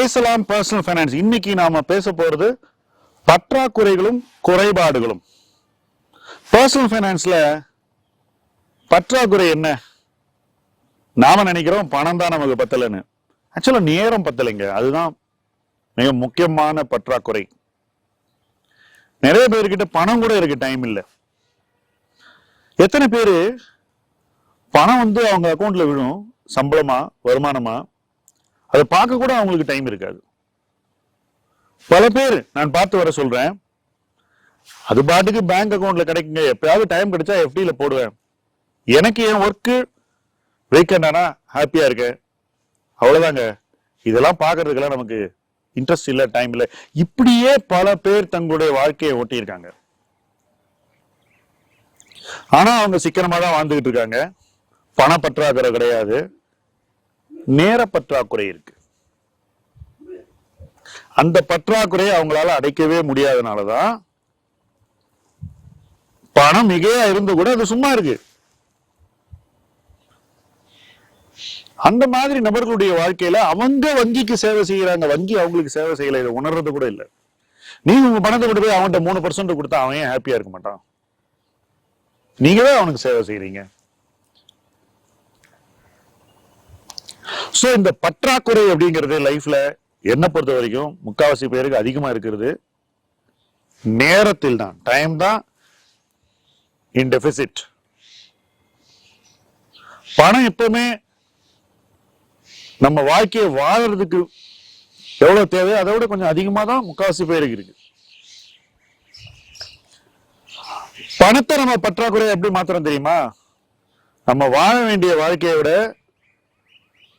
பேசலாம் personal finance இன்னைக்கு நாம பேச போறது பற்றாக்குறைகளும் குறைபாடுகளும். பர்சனல் ஃபைனான்ஸ்ல பற்றாக்குறை என்ன? நாம நினைக்கிறோம் பணம் தான் நமக்கு பத்தலைன்னு. ஆக்சுவலா நேரம் பத்தலைங்க. அதுதான் மிக முக்கியமான பற்றாக்குறை. நிறைய பேர்கிட்ட பணம் கூட இருக்கு டைம் இல்ல. எத்தனை பேரு பணம் வந்து அவங்க அக்கௌண்ட்ல விழும்? சம்பளமா? வருமானமா? அதை பார்க்க கூட அவங்களுக்கு டைம் இருக்காது. பல பேர் நான் பார்த்து வர சொல்றேன் அது பாட்டுக்கு பேங்க் அக்கௌண்ட்ல கிடைக்குங்க. எப்பயாவது டைம் கிடைச்சா எஃப்டியில போடுவேன். எனக்கு என் ஒர்க்கு வீக்கெண்டானா ஹாப்பியா இருக்கேன். அவ்வளவுதாங்க. இதெல்லாம் பார்க்கறதுக்கெல்லாம் நமக்கு இன்ட்ரெஸ்ட் இல்ல டைம் இல்ல. இப்படியே பல பேர் தங்களுடைய வாழ்க்கையை ஓட்டியிருக்காங்க. ஆனா அவங்க சிக்கனமா தான் வாழ்ந்துகிட்டு இருக்காங்க. பண பற்றாக்குறை கிடையாது. நேர பற்றாக்குறை இருக்கு. அந்த பற்றாக்குறையை அவங்களால அடைக்கவே முடியாதனாலதான் பணம் மிகையா இருந்து கூட அது சும்மா இருக்கு. அந்த மாதிரி நபர்களுடைய வாழ்க்கையில அவங்க வங்கிக்கு சேவை செய்யறாங்க. வங்கி அவங்களுக்கு சேவை செய்யல. இதை உணர்றது கூட இல்லை. நீங்க உங்க பணத்தை கொண்டு போய் அவன்கிட்ட மூணு பர்சன்ட் கொடுத்தா அவன் ஹாப்பியா இருக்க மாட்டான்? நீங்க தான் அவனுக்கு சேவை செய்யறீங்க. சோ இந்த பற்றாக்குறை அப்படிங்கிறது லைஃப்ல என்ன பொறுத்த வரைக்கும் முக்காவாசி பேருக்கு அதிகமா இருக்கிறது. நேரத்தில் தான் டைம் தான் இன் டெபிசிட் பணம் எப்பவுமே நம்ம வாழ்க்கையை வாழறதுக்கு எவ்வளவு தேவை அதை விட கொஞ்சம் அதிகமா தான் முக்காவாசி பேருக்கு இருக்கு. பணத்தை நம்ம பற்றாக்குறை எப்படி மாத்திரம் தெரியுமா? நம்ம வாழ வேண்டிய வாழ்க்கையை விட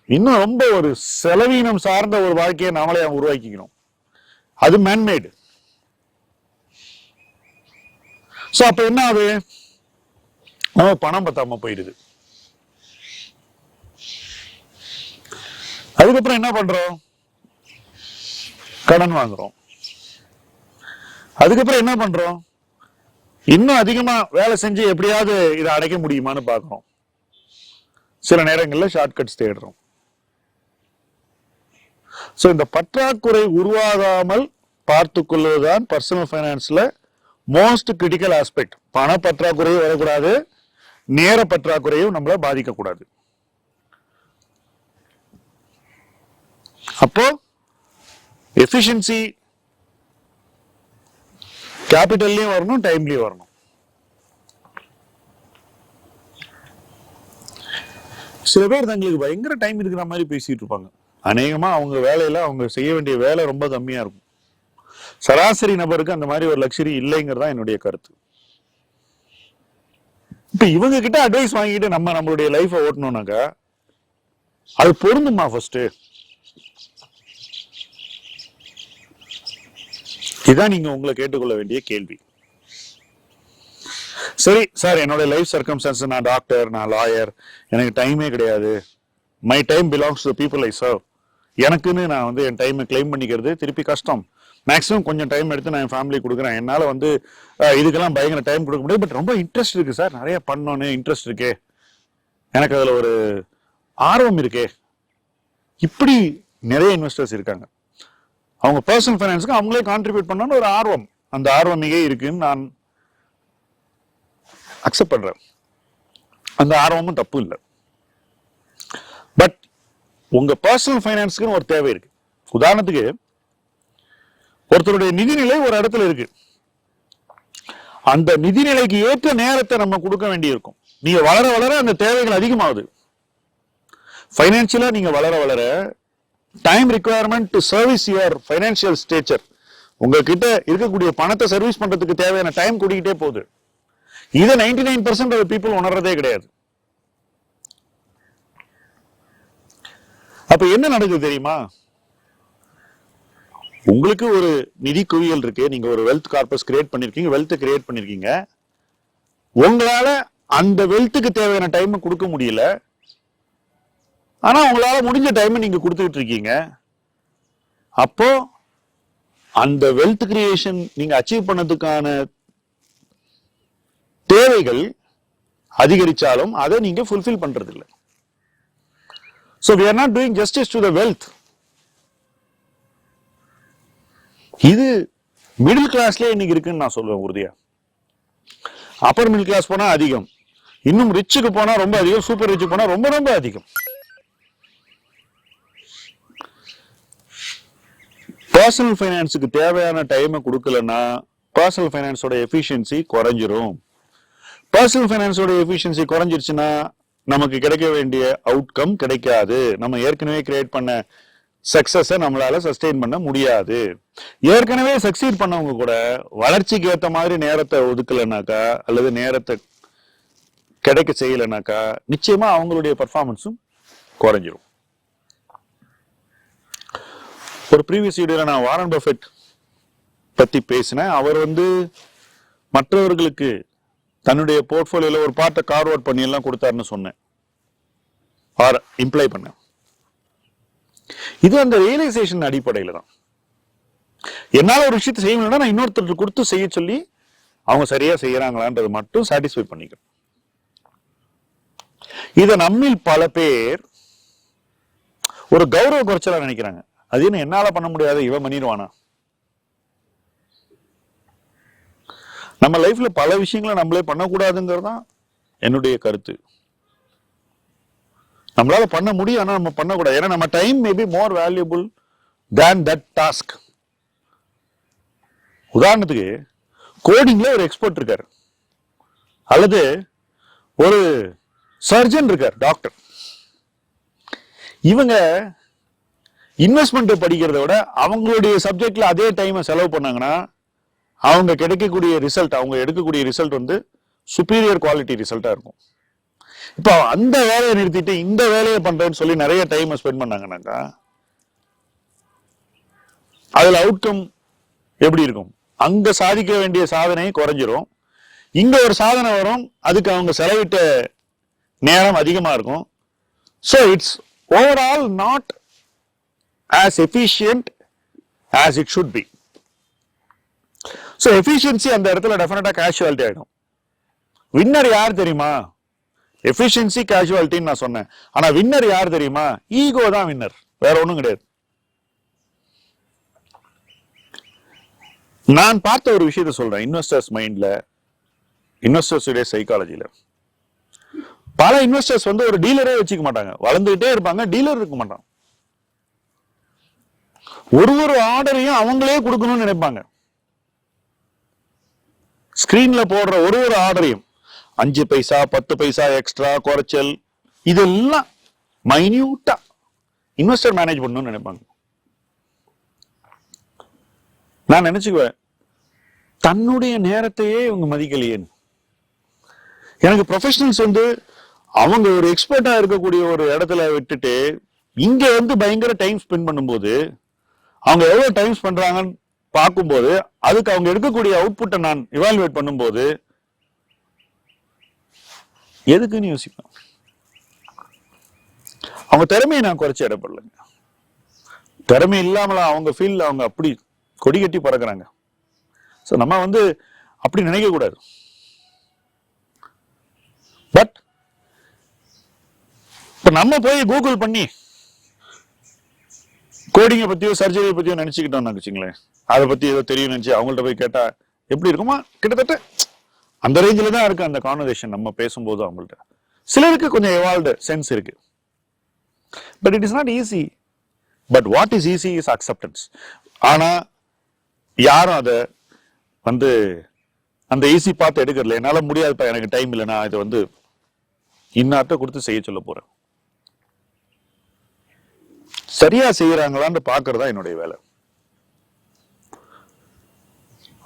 இன்னும் ரொம்ப ஒரு செலவீனம் சார்ந்த ஒரு வாழ்க்கையை நாமளே உருவாக்கிக்கணும். அது மேன்மேடு சோ அப்ப என்ன ஆகுது? நம்ம பணம் பத்தாம போயிடுது. அதுக்கப்புறம் என்ன பண்றோம்? கடன் வாங்குறோம். அதுக்கப்புறம் என்ன பண்றோம்? இன்னும் அதிகமா வேலை செஞ்சு எப்படியாவது இதை அடைக்க முடியுமான்னு பாக்குறோம் சில நேரங்கள்ல ஷார்ட்கட்ஸ் தேடுறோம். ஸோ இந்த பற்றாக்குறை உருவாகாமல் பார்த்து கொள்வதுதான் பர்சனல் ஃபைனான்ஸ்ல மோஸ்ட் கிரிட்டிக்கல் ஆஸ்பெக்ட் பண பற்றாக்குறையும் வரக்கூடாது நேர பற்றாக்குறையும் நம்மள பாதிக்க கூடாது அப்போ எஃபிஷியன்சி கேபிட்டல்லையும் வரணும் டைம்லையும் வரணும். சில பேர் தங்களுக்கு பயங்கர டைம் இருக்கிற மாதிரி பேசிட்டு இருப்பாங்க. அநேகமாக அவங்க வேலையில் அவங்க செய்ய வேண்டிய வேலை ரொம்ப கம்மியாக இருக்கும். சராசரி நபருக்கு அந்த மாதிரி ஒரு லக்ஸரி இல்லைங்கிறது தான் என்னுடைய கருத்து. இப்போ இவங்க கிட்ட அட்வைஸ் வாங்கிட்டு நம்ம நம்மளுடைய லைஃபை ஓட்டணும்னாக்கா அது பொருந்துமா ஃபர்ஸ்ட் இதான் நீங்க உங்களை கேட்டுக்கொள்ள வேண்டிய கேள்வி. சரி சார் என்னோட லைஃப் சர்க்கம்ஸ்டன்ஸ் நான் டாக்டர் நான் லாயர் எனக்கு டைமே கிடையாது. My time belongs to people I serve எனக்குன்னு நான் வந்து என் டைமை கிளைம் பண்ணிக்கிறது திருப்பி கஷ்டம். மேக்ஸிமம் கொஞ்சம் டைம் எடுத்து நான் என் ஃபேமிலி கொடுக்குறேன். என்னால் வந்து இதுக்கெல்லாம் பயங்கர டைம் கொடுக்க முடியாது. பட் ரொம்ப இன்ட்ரெஸ்ட் இருக்குது சார் நிறைய பண்ணோன்னு இன்ட்ரெஸ்ட் இருக்கே. எனக்கு அதில் ஒரு ஆர்வம் இருக்கே. இப்படி நிறைய இன்வெஸ்டர்ஸ் இருக்காங்க. அவங்க பர்சனல் ஃபைனான்ஸுக்கு அவங்களே கான்ட்ரிபியூட் பண்ணணும்னு ஒரு ஆர்வம். அந்த ஆர்வம் மிக இருக்குன்னு நான் அக்செப்ட் பண்ணுறேன் அந்த ஆர்வமும் தப்பு இல்லை. பட் உங்க பர்சனல் ஃபைனான்ஸுக்குன்னு ஒரு தேவை இருக்கு. உதாரணத்துக்கு ஒருத்தருடைய நிதிநிலை ஒரு இடத்துல இருக்கு. அந்த நிதிநிலைக்கு ஏற்ற நேரத்தை நம்ம கொடுக்க வேண்டியிருக்கும். நீங்க வளர வளர அந்த தேவைகள் அதிகமாகுது. ஃபைனான்சியலா நீங்க வளர வளர time requirement to service your financial stature உங்ககிட்ட இருக்கக்கூடிய பணத்தை சர்வீஸ் பண்றதுக்கு தேவையான டைம் கூடிக்கிட்டே போகுது. இதை நைன்டி நைன் பர்சன்ட் பீப்புள் உணர்றதே கிடையாது. அப்ப என்ன நடக்குது தெரியுமா? உங்களுக்கு ஒரு நிதி குவியல் இருக்கு. நீங்க ஒரு வெல்த் கார்பஸ் கிரியேட் பண்ணிருக்கீங்க வெல்த் கிரியேட் பண்ணிருக்கீங்க. உங்களால அந்த வெல்த்துக்கு தேவையான டைம் கொடுக்க முடியல. ஆனா உங்களால முடிஞ்ச டைம் நீங்க கொடுத்துக்கிட்டு இருக்கீங்க. அப்போ அந்த வெல்த் கிரியேஷன் நீங்க அச்சீவ் பண்ணதுக்கான தேவைகள் அதிகரிச்சாலும் அதை நீங்க ஃபுல்ஃபில் பண்றது இல்லை so we are not doing justice to the wealth இது மிடில் கிளாஸ்லேயே இன்னைக்கு இருக்குன்னு நான் சொல்லுவேன் உறுதியா. அப்பர் மிடில் கிளாஸ் போனால் அதிகம். இன்னும் ரிச்சுக்கு போனால் ரொம்ப அதிகம் சூப்பர் ரிச்சுக்கு போனால் ரொம்ப ரொம்ப அதிகம். பர்சனல் ஃபைனான்ஸுக்கு தேவையான டைமை கொடுக்கலன்னா பர்சனல் ஃபைனான்ஸோட எஃபிஷியன்சி குறைஞ்சிரும். பர்சனல் ஃபைனான்ஸோட எஃபிஷியன்சி குறைஞ்சிருச்சுன்னா நமக்கு கிடைக்க வேண்டிய அவுட்கம் கிடைக்காது. நம்ம ஏற்கனவே கிரியேட் பண்ண சக்சஸை நம்மளால சஸ்டெயின் பண்ண முடியாது. ஏற்கனவே சக்சீட் பண்ணவங்க கூட வளர்ச்சிக்கு ஏற்ற மாதிரி நேரத்தை ஒதுக்கலைனாக்கா அல்லது நேரத்தை கிடைக்க செய்யலைனாக்கா நிச்சயமா அவங்களுடைய பர்ஃபார்மன்ஸும் குறைஞ்சிரும். ஒரு ப்ரீவியஸ் வீடியோல நான் வாரன் பஃபெட் பத்தி பேசினேன். அவர் வந்து மற்றவர்களுக்கு தன்னுடைய போர்ட்ஃபோலியோல ஒரு பார்ட்டை கார்வர்ட் பண்ணி எல்லாம் கொடுத்தாருன்னு சொன்னேன். ஆர் இம்ப்ளை பண்ணேன். இது அந்த ரியலைசேஷன் அடிப்படையில் தான். என்னால் ஒரு விஷயத்தை செய்ய முடியலன்னா நான் இன்னொருத்தருக்கு கொடுத்து செய்ய சொல்லி அவங்க சரியா செய்யறாங்களான்றது மட்டும் சாட்டிஸ்ஃபை பண்ணிக்கணும் இதை நம்மில் பல பேர் ஒரு கௌரவ குறைச்சலா நினைக்கிறாங்க. அது என்ன என்னால பண்ண முடியாது இவன் பண்ணிடுவானா? நம்ம லைஃப்ல பல விஷயங்களை நம்மளே பண்ணக்கூடாதுங்கிறது தான் என்னுடைய கருத்து. நம்மளால பண்ண முடியும் ஆனால் நம்ம பண்ணக்கூடாது. ஏன்னா நம்ம time maybe more valuable than that task உதாரணத்துக்கு கோடிங்ல ஒரு எக்ஸ்பர்ட் இருக்கார். அல்லது ஒரு சர்ஜன் இருக்கார் டாக்டர் இவங்க இன்வெஸ்ட்மெண்ட் படிக்கிறத விட அவங்களுடைய சப்ஜெக்ட்ல அதே டைமை செலவு பண்ணாங்கன்னா அவங்க கிடைக்கக்கூடிய ரிசல்ட் அவங்க எடுக்கக்கூடிய ரிசல்ட் வந்து சுப்பீரியர் குவாலிட்டி ரிசல்ட்டாக இருக்கும். இப்போ அந்த வேலையை நிறுத்திட்டு இந்த வேலையை பண்றேன்னு சொல்லி நிறைய டைம் ஸ்பெண்ட் பண்ணாங்கன்னாக்கா அதுல அவுட்கம் எப்படி இருக்கும்? அங்க சாதிக்க வேண்டிய சாதனை குறைஞ்சிரும். இங்க ஒரு சாதனை வரும் அதுக்கு அவங்க செலவிட்ட நேரம் அதிகமா இருக்கும். So it's overall not as efficient as it should be so efficiency அந்த இடத்துல டெஃபினட்டாக கேஷுவாலிட்டி ஆகிடும் வின்னர் யார் தெரியுமா? எஃபிஷியன்சி கேஷுவாலிட்டின்னு நான் சொன்னேன். ஆனால் வின்னர் யார் தெரியுமா? ஈகோ தான் வின்னர் வேற ஒன்றும் கிடையாது. நான் பார்த்த ஒரு விஷயத்த சொல்றேன். இன்வெஸ்டர்ஸ் மைண்ட்ல இன்வெஸ்டர்ஸ் சைக்காலஜியில் பல இன்வெஸ்டர்ஸ் வந்து ஒரு டீலரே வச்சுக்க மாட்டாங்க. வளர்ந்துகிட்டே இருப்பாங்க டீலர் இருக்க மாட்டாங்க. ஒரு ஒரு ஆர்டரையும் அவங்களே கொடுக்கணும்னு நினைப்பாங்க. ஸ்கிரீன்ல போடுற ஒரு ஒரு ஆர்டரையும் அஞ்சு பைசா பத்து பைசா எக்ஸ்ட்ரா குறைச்சல் இதெல்லாம் மைன்யூட்டா இன்வெஸ்டர் மேனேஜ் பண்ணணும்னு நினைப்பாங்க. நான் நினைச்சுக்குவேன் தன்னுடைய நேரத்தையே இவங்க மதிக்கலையேன்னு. எனக்கு ப்ரொஃபஷனல்ஸ் வந்து அவங்க ஒரு எக்ஸ்பர்ட்டா இருக்கக்கூடிய ஒரு இடத்துல விட்டுட்டு இங்க வந்து பயங்கர டைம் ஸ்பெண்ட் பண்ணும்போது அவங்க எவ்வளவு டைம் பண்றாங்கன்னு பார்க்கும்போது அதுக்கு அவங்க எடுக்கக்கூடிய அவுட்புட்டை நான் இவால்வேட் பண்ணும்போது எதுக்குன்னு யோசிப்பேன் அவங்க திறமையை நான் குறைச்சி இடப்படலைங்க திறமை இல்லாமல அவங்க ஃபீல்டில் அவங்க அப்படி கொடி கட்டி பறக்குறாங்க. ஸோ நம்ம வந்து அப்படி நினைக்கக்கூடாது பட் இப்போ நம்ம போய் கூகுள் பண்ணி கோடிங்கை பற்றியோ சர்ஜரியை பற்றியோ நினச்சிக்கிட்டோம்னு வச்சுங்களேன் அதை பத்தி ஏதோ தெரியும் நினைச்சு அவங்கள்ட்ட போய் கேட்டா எப்படி இருக்குமா? கிட்டத்தட்ட அந்த ரேஞ்சில தான் இருக்கு அந்த கான்வர்சேஷன் நம்ம பேசும்போது அவங்கள்ட்ட. சிலருக்கு கொஞ்சம் எவால்வ்டு சென்ஸ் இருக்கு. But it is not easy but what is easy is acceptance ஆனா யாரும் அதை வந்து அந்த ஈஸி பார்த்து எடுக்கிறதுல என்னால் முடியாதுப்பா எனக்கு டைம் இல்லை நான் இதை வந்து இன்னார்ட்ட கொடுத்து செய்ய சொல்ல போறேன். சரியா செய்யறாங்களான்னு பாக்குறதா என்னுடைய வேலை.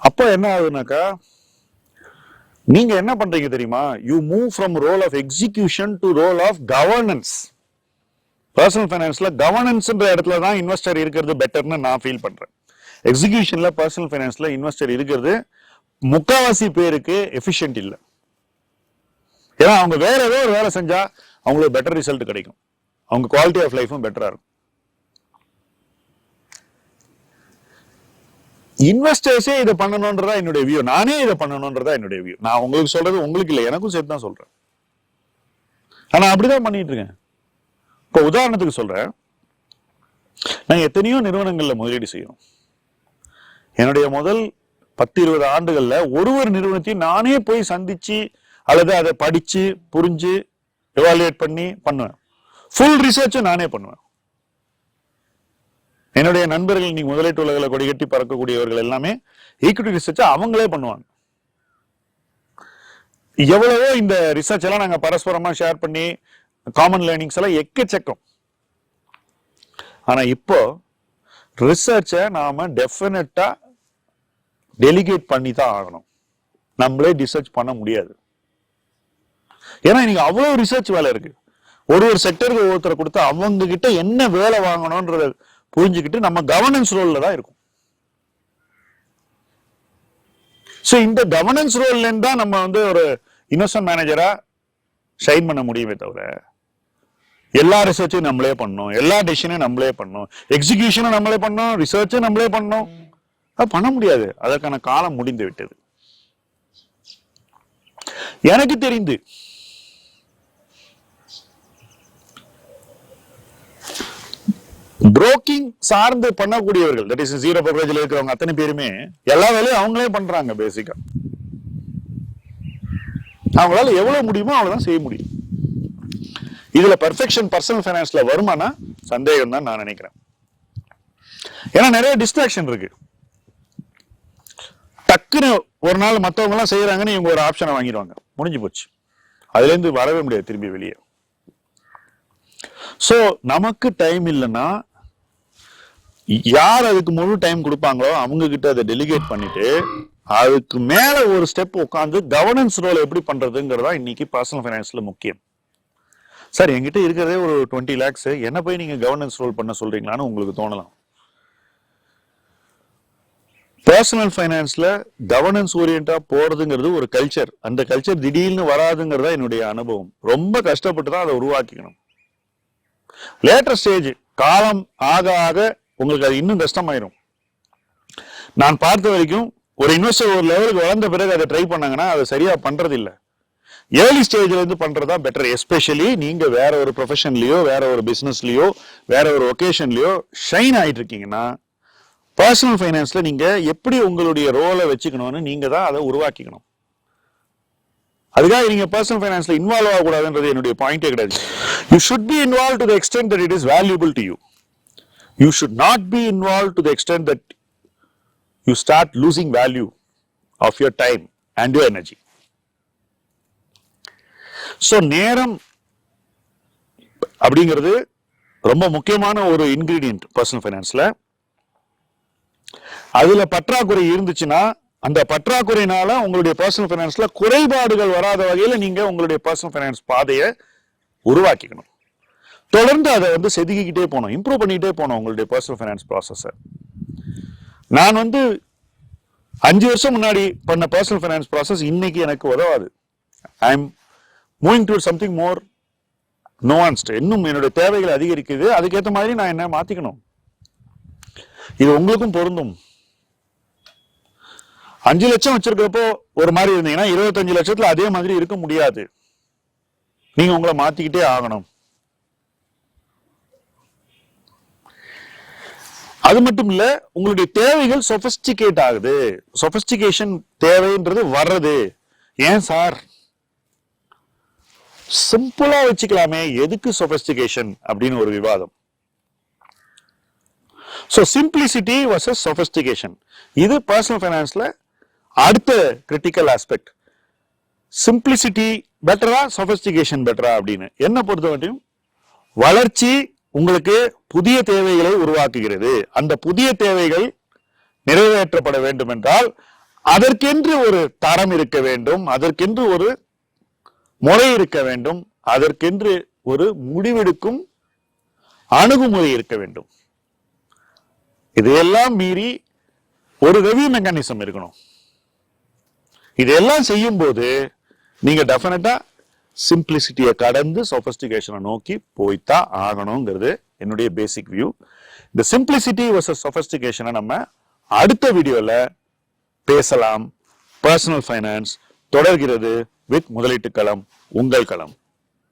அப்போ என்ன ஆகுதுனாக்கா நீங்க என்ன பண்றீங்க தெரியுமா? You move from role of execution to role of governance personal ஃபைனான்ஸ்ல கவர்னன்ஸ்ன்ற இடத்துல தான் இன்வெஸ்டர் இருக்கிறது பெட்டர்னு நான் ஃபீல் பண்றேன். எக்ஸிகியூஷன்ல பர்சனல் ஃபைனான்ஸ்ல இன்வெஸ்டர் இருக்கிறது முக்காவாசி பேருக்கு எஃபிஷியன்ட் இல்லை. ஏன்னா அவங்க வேற ஏதோ ஒரு வேலை செஞ்சா அவங்களுக்கு பெட்டர் ரிசல்ட் கிடைக்கும். அவங்க குவாலிட்டி ஆஃப் லைஃபும் பெட்டரா இருக்கும். இன்வெஸ்டர்ஸே இதை பண்ணணுன்றதா என்னுடைய வியூ நானே இதை பண்ணணுன்றதா என்னுடைய வியூ நான் உங்களுக்கு சொல்றது உங்களுக்கு இல்லை எனக்கும் சேர்த்து தான் சொல்றேன். ஆனா அப்படிதான் பண்ணிட்டு இருக்கேன். இப்போ உதாரணத்துக்கு சொல்றேன். நான் எத்தனையோ நிறுவனங்கள்ல முதலீடு செய்யணும் என்னுடைய முதல் பத்து இருபது ஆண்டுகள்ல ஒரு ஒரு நிறுவனத்தையும் நானே போய் சந்திச்சு அல்லது அதை படிச்சு புரிஞ்சு எவாலுவேட் பண்ணி பண்ணுவேன். ஃபுல் ரிசர்ச்சும் நானே பண்ணுவேன். என்னுடைய நண்பர்கள் இன்னைக்கு முதலீட்டு உலகில் கொடிகட்டி பறக்கக்கூடியவர்கள் எல்லாமே ஈக்விட்டி ரிசர்ச் அவங்களே பண்ணுவாங்க. எவ்வளவோ இந்த ரிசர்ச் எல்லாம் நாங்க பரஸ்பரமா ஷேர் பண்ணி காமன் லேர்னிங்ஸ் எல்லாம் எக்கச்சக்கம். ஆனா இப்போ ரிசர்ச்சை நாம டெஃபினட்டாக டெலிகேட் பண்ணி தான் ஆகணும். நம்மளே ரிசர்ச் பண்ண முடியாது. ஏன்னா இன்னைக்கு அவ்வளவு ரிசர்ச் வேலை இருக்கு. ஒரு ஒரு செக்டருக்கு ஒவ்வொருத்தரை கொடுத்து அவங்க கிட்ட என்ன வேலை வாங்கணும்ன்றது புரிஞ்சுக்கிட்டு நம்ம கவர்னன்ஸ் ரோல்ல தான் இருக்கும். ஸோ இந்த கவர்னன்ஸ் ரோல்லேருந்து தான் நம்ம வந்து ஒரு இன்வெஸ்ட்மெண்ட் மேனேஜரா ஷைன் பண்ண முடியுமே தவிர எல்லா ரிசர்ச்சும் நம்மளே பண்ணோம் எல்லா டிசிஷனும் நம்மளே பண்ணோம் எக்ஸிகியூஷனும் நம்மளே பண்ணோம் ரிசர்ச்சும் நம்மளே பண்ணோம். அது பண்ண முடியாது. அதற்கான காலம் முடிந்து விட்டது. எனக்கு தெரிந்து புரோக்கிங் சார்ந்து பண்ணக்கூடியவர்கள் தட் இஸ் ஜீரோ பர்வேஜில் இருக்கிறவங்க அத்தனை பேருமே எல்லா வேலையும் அவங்களே பண்றாங்க பேசிக்கா அவங்களால எவ்வளவு முடியுமோ அவ்வளவுதான் செய்ய முடியும். இதுல பர்ஃபெக்ஷன் பர்சனல் ஃபைனான்ஸ்ல வருமானா? சந்தேகம் தான் நான் நினைக்கிறேன். ஏன்னா நிறைய டிஸ்ட்ராக்ஷன் இருக்கு. டக்குன்னு ஒரு நாள் மத்தவங்க எல்லாம் செய்யறாங்கன்னு இவங்க ஒரு ஆப்ஷனை வாங்கிடுவாங்க. முடிஞ்சு போச்சு. அதுல இருந்து வரவே முடியாது திரும்பி வெளியே. சோ நமக்கு டைம் இல்லைன்னா யார் அதுக்கு முழு டைம் கொடுப்பாங்களோ அவங்க கிட்ட அதை டெலிகேட் பண்ணிட்டு அதுக்கு மேல ஒரு ஸ்டெப் உட்காந்து கவர்னன்ஸ் ரோல் எப்படி பண்றதுங்கிறதா இன்னைக்கு பர்சனல் ஃபைனான்ஸ்ல முக்கியம். சார் என்கிட்ட இருக்கிறதே ஒரு டுவெண்ட்டி லேக்ஸ் என்ன போய் நீங்க கவர்னன்ஸ் ரோல் பண்ண சொல்றீங்களான்னு உங்களுக்கு தோணலாம். பர்சனல் ஃபைனான்ஸ்ல கவர்னன்ஸ் ஓரியண்டா போறதுங்கிறது ஒரு கல்ச்சர் அந்த கல்ச்சர் திடீர்னு வராதுங்கிறதா என்னுடைய அனுபவம். ரொம்ப கஷ்டப்பட்டு தான் அதை உருவாக்கிக்கணும். லேட்டர் ஸ்டேஜ் காலம் ஆக ஆக உங்களுக்கு அது இன்னும் கஷ்டமாயிரும். நான் பார்த்த வரைக்கும் ஒரு இன்வெஸ்டர் ஒரு லெவலுக்கு வளர்ந்த பிறகு அதை ட்ரை பண்ணாங்கன்னா அதை சரியா பண்றது இல்லை ஏர்லி ஸ்டேஜ்ல இருந்து பண்றதா பெட்டர் எஸ்பெஷலி நீங்க வேற ஒரு ப்ரொஃபஷன்லயோ வேற ஒரு பிசினஸ்லயோ வேற ஒரு ஒகேஷன்லயோ ஷைன் ஆயிட்டு இருக்கீங்கன்னா பர்சனல் ஃபைனான்ஸ்ல நீங்க எப்படி உங்களுடைய ரோலை வச்சுக்கணும்னு நீங்க தான் அதை உருவாக்கிக்கணும். அதுக்காக நீங்க பர்சனல் ஃபைனான்ஸ்ல இன்வால்வ் ஆகக்கூடாதுன்றது என்னுடைய பாயிண்டே கிடையாது. You should be involve to the extent that it is valuable to you you should not be involve to the extent that you start losing value of your time and your energy so நேரம் அப்படிங்கிறது ரொம்ப முக்கியமான ஒரு ingredient personal ஃபைனான்ஸ்ல அதில் பற்றாக்குறை இருந்துச்சுன்னா அந்த பற்றாக்குறையினால உங்களுடைய பர்சனல் ஃபைனான்ஸ்ல குறைபாடுகள் வராத வகையில் நீங்கள் உங்களுடைய பர்சனல் ஃபைனான்ஸ் பாதையை உருவாக்கிக்கணும். தொடர்ந்து அதை வந்து செதுக்கிக்கிட்டே போனோம். இம்ப்ரூவ் பண்ணிக்கிட்டே போனோம் உங்களுடைய பர்சனல் ஃபைனான்ஸ் ப்ராசஸை நான் வந்து அஞ்சு வருஷம் முன்னாடி பண்ண பர்சனல் ஃபைனான்ஸ் ப்ராசஸ் இன்னைக்கு எனக்கு உதவாது. I am moving to something more nuanced இன்னும் என்னுடைய தேவைகள் அதிகரிக்குது. அதுக்கேற்ற மாதிரி நான் என்ன மாற்றிக்கணும் இது உங்களுக்கும் பொருந்தும். அஞ்சு லட்சம் வச்சிருக்கிறப்போ ஒரு மாதிரி இருந்தீங்கன்னா இருபத்தஞ்சு லட்சத்துல அதே மாதிரி இருக்க முடியாது. நீங்க உங்களை மாத்திக்கிட்டே ஆகணும். அது மட்டும் இல்ல உங்களுடைய தேவைகள் சொபஸ்டிகேட் ஆகுது. சொபஸ்டிகேஷன் தேவைன்றது வர்றது. ஏன் சார்? சிம்பிளா வச்சுக்கலாமே. எதுக்கு சொபஸ்டிகேஷன் அப்படின்னு ஒரு விவாதம். ஸோ சிம்பிளிசிட்டி வர்சஸ் சொஃபிஸ்டிகேஷன் இது பர்சனல் ஃபைனான்ஸ்ல அடுத்த கிரிட்டிக்கல் ஆஸ்பெக்ட் சிம்பிளிசிட்டி பெட்டரா சொஃபிஸ்டிகேஷன் பெட்டரா அப்படின்னு. என்ன பொறுத்த வரையும் வளர்ச்சி உங்களுக்கு புதிய தேவைகளை உருவாக்குகிறது. அந்த புதிய தேவைகள் நிறைவேற்றப்பட வேண்டும் என்றால் அதற்கென்று ஒரு தரம் இருக்க வேண்டும் அதற்கென்று ஒரு முறை இருக்க வேண்டும் அதற்கென்று ஒரு முடிவெடுக்கும் அணுகுமுறை இருக்க வேண்டும். இதையெல்லாம் மீறி ஒரு ரெவியூ மெக்கானிசம் இருக்கணும். இதெல்லாம் செய்யும் போது நீங்க டெஃபினட்டா சிம்பிளிசிட்டியை கடந்து சொபஸ்டிகேஷனை நோக்கி போய்த்தான் ஆகணுங்கிறது என்னுடைய பேசிக் வியூ இந்த சிம்பிளிசிட்டி வர்சஸ் சொஃபஸ்டிகேஷனை நம்ம அடுத்த வீடியோல பேசலாம். பர்சனல் ஃபைனான்ஸ் தொடர்கிறது வித் முதலீட்டு களம் உங்கள் களம்.